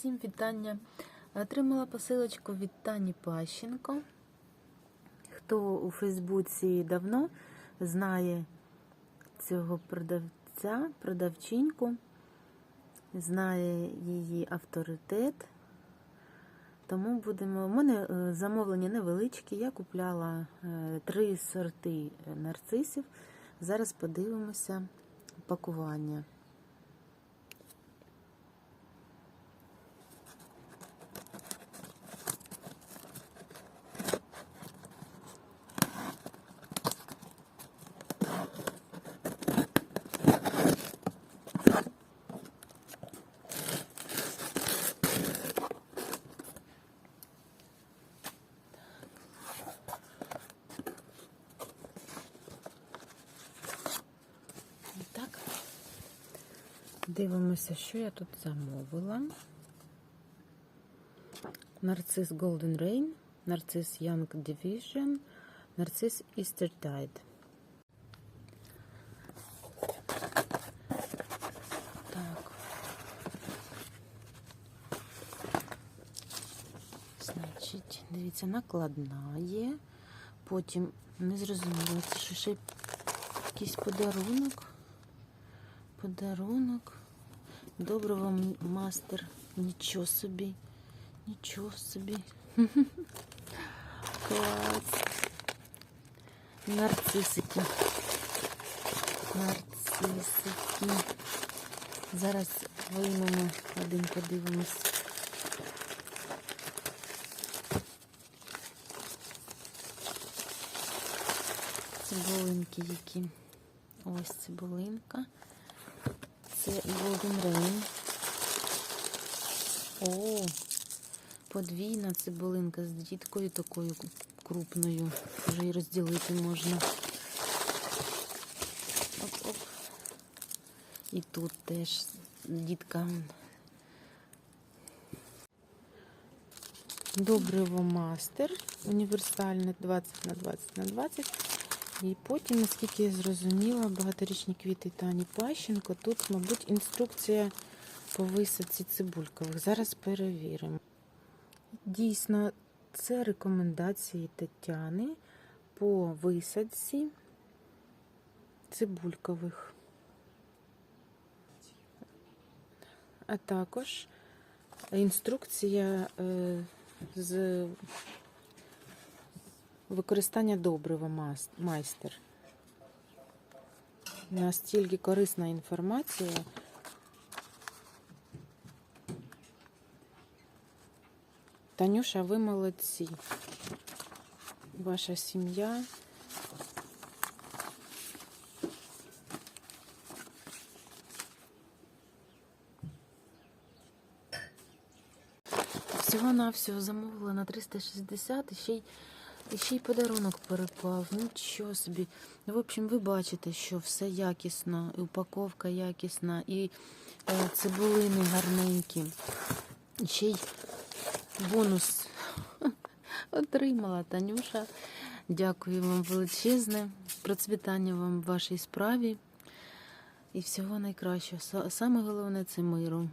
Всім вітання. Отримала посилочку від Тані Пащенко. Хто у Фейсбуці давно знає цього продавця, продавчиньку, знає її авторитет. Тому будемо. У мене е, замовлення невеличкі. Я купляла е, три сорти нарцисів. Зараз подивимося пакування. І Так, дивимося, що я тут замовила. Нарцис Golden Rain, нарцис Young Division, нарцис Eastertide. Так. Значить, дивіться, накладна є. Потім не зрозуміло, що ще якийсь подарунок. Подарунок. Добре вам, мастер. Нічого собі. Нічого собі. Клас. Нарцисики. Нарцисики. Зараз виймемо один, подивимось. Цибулинки які. Ось цибулинка. Це Golden Rain. О, подвійна цибулинка з діткою такою крупною. Вже і розділити можна. Оп-оп. І тут теж дітка. Добриво мастер. Універсальне 20 на 20 на 20. І потім, наскільки я зрозуміла, багаторічні квіти Тані Пащенко. Тут, мабуть, інструкція по висадці цибулькових. Зараз перевіримо. Дійсно, це рекомендації Тетяни по висадці цибулькових. А також інструкція е, з використання добрива майстер. Настільки корисна інформація. Танюша, ви молодці. Ваша сім'я. Всього-навсього замовила на 360 і ще й і ще й подарунок перепав. Нічого собі. В общем, ви бачите, що все якісно, і упаковка якісна, і е, цибулини гарненькі. Ще й бонус отримала Танюша. Дякую вам величезне. Процвітання вам в вашій справі. І всього найкращого. Саме головне це миру.